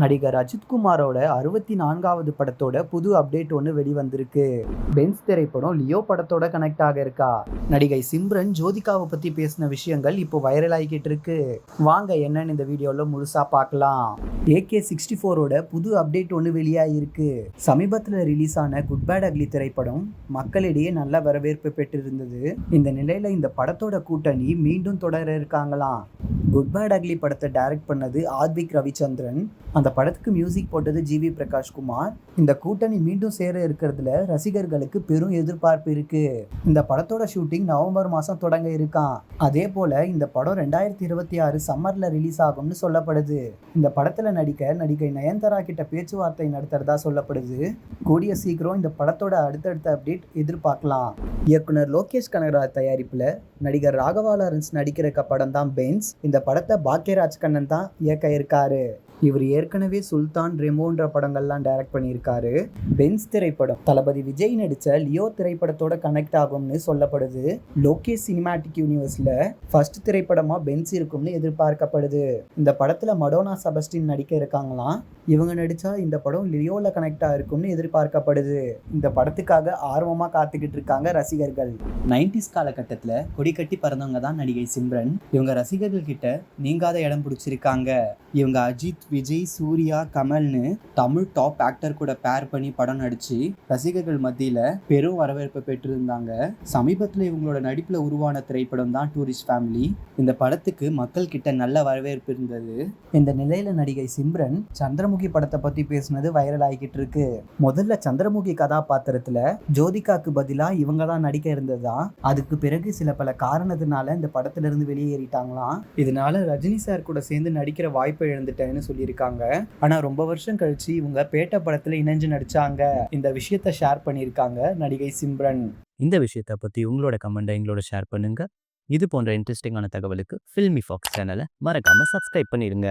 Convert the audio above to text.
நடிகர் அஜித்குமாரோட அறுபத்தி நான்காவது படத்தோட புது அப்டேட் ஒன்று வெளிவந்திருக்கு. பென்ஸ் திரைப்படம் லியோ படத்தோட கனெக்ட் ஆக இருக்கா? நடிகை சிம்ரன் ஜோதிகாவை பத்தி பேசின விஷயங்கள் இப்போ வைரல் ஆகிக்கிட்டு இருக்கு. வாங்க என்னன்னு இந்த வீடியோவில் முழுசா பார்க்கலாம். ஏகே சிக்ஸ்டி ஃபோரோட புது அப்டேட் ஒன்று வெளியாகிருக்கு சமீபத்தில் ரிலீஸ் ஆன குட் பேட் அக்லி திரைப்படம் மக்களிடையே நல்ல வரவேற்பு பெற்றிருந்தது. இந்த நிலையில இந்த படத்தோட கூட்டணி மீண்டும் தொடர இருக்காங்களாம். குட் பேட் அக்லி படத்தை டைரக்ட் பண்ணது ஆத்விக் ரவிச்சந்திரன். அந்த படத்துக்கு மியூசிக் போட்டது ஜிவி பிரகாஷ் குமார் இந்த கூட்டணி மீண்டும் சேர இருக்கிறதுல ரசிகர்களுக்கு பெரும் எதிர்பார்ப்பு இருக்கு. இந்த படத்தோட ஷூட்டிங் நவம்பர் மாதம் தொடங்க இருக்கான் அதே போல இந்த படம் ரெண்டாயிரத்தி இருபத்தி ஆறு சம்மர்ல ரிலீஸ் ஆகும்னு சொல்லப்படுது. இந்த படத்துல நடிக்க நடிகை நயன்தாரா கிட்ட பேச்சுவார்த்தை நடத்துறதா சொல்லப்படுது. கூடிய சீக்கிரம் இந்த படத்தோட அடுத்தடுத்த அப்டேட் எதிர்பார்க்கலாம். இயக்குனர் லோகேஷ் கனகராஜ் தயாரிப்புல நடிகர் ராகவா லாரன்ஸ் நடிக்கிற படம் தான் பென்ஸ் இந்த படத்தை பாக்கியராஜ் கண்ணன் தான் இயக்க இருக்காரு. இவர் ஏற்கனவே சுல்தான் ரெமோன்ற படங்கள்லாம் டைரக்ட் பண்ணியிருக்காரு. பென்ஸ் திரைப்படம். தளபதி விஜய் நடித்த லியோ திரைப்படத்தோட கனெக்ட் ஆகும்னு சொல்லப்படுது. லோகேஷ் சினிமாட்டிக் யூனிவர்ஸில் ஃபர்ஸ்ட் திரைப்படமாக பென்ஸ் இருக்கும்னு எதிர்பார்க்கப்படுது. இந்த படத்தில் மடோனா சபஸ்டின் நடிக்க இருக்காங்களாம் இவங்க நடித்தா இந்த படம் லியோவில் கனெக்ட் ஆகிருக்கும்னு எதிர்பார்க்கப்படுது. இந்த படத்துக்காக ஆர்வமாக காத்துக்கிட்டு இருக்காங்க ரசிகர்கள். நைன்டிஸ் காலகட்டத்தில் கொடி கட்டி பறந்தவங்க தான் நடிகை சிம்ரன். இவங்க ரசிகர்கள் கிட்ட நீங்காத இடம் பிடிச்சிருக்காங்க. இவங்க அஜித் விஜய் சூர்யா கமல்னு தமிழ் டாப் ஆக்டர் கூட பேர் பண்ணி படம் நடிச்சு ரசிகர்கள் மத்தியில பெரும் வரவேற்பு பெற்றிருந்தாங்க. சமீபத்தில் இவங்களோட நடிப்புல உருவான திரைப்படம் தான் டூரிஸ்ட் ஃபேமிலி இந்த படத்துக்கு மக்கள் கிட்ட நல்ல வரவேற்பு இருந்தது. இந்த நிலையில நடிகை சிம்ரன் சந்திரமுகி படத்தை பத்தி பேசுனது வைரல் ஆகிக்கிட்டு இருக்கு. முதல்ல சந்திரமுகி கதாபாத்திரத்துல ஜோதிகாக்கு பதிலா இவங்க தான் நடிக்க இருந்ததா? அதுக்கு பிறகு சில பல காரணத்தினால இந்த படத்துல இருந்து வெளியேறிட்டாங்களாம். இதனால ரஜினி சார் கூட சேர்ந்து நடிக்கிற வாய்ப்பை இழந்துட்டேன்னு சொல்லியிருக்காங்க. ஆனா ரொம்ப வருஷம் கழிச்சு இவங்க பேட்ட படத்துல இணைஞ்சு நடிச்சாங்க. இந்த விஷயத்த ஷேர் பண்ணியிருக்காங்க நடிகை சிம்ரன். இந்த விஷயத்தை பற்றி உங்களோட கமெண்ட்டை எங்களோட ஷேர் பண்ணுங்க. இது போன்ற இன்ட்ரெஸ்டிங்கான தகவலுக்கு ஃபில்மி ஃபாக்ஸ் சேனலை மறக்காம சப்ஸ்கிரைப் பண்ணிடுங்க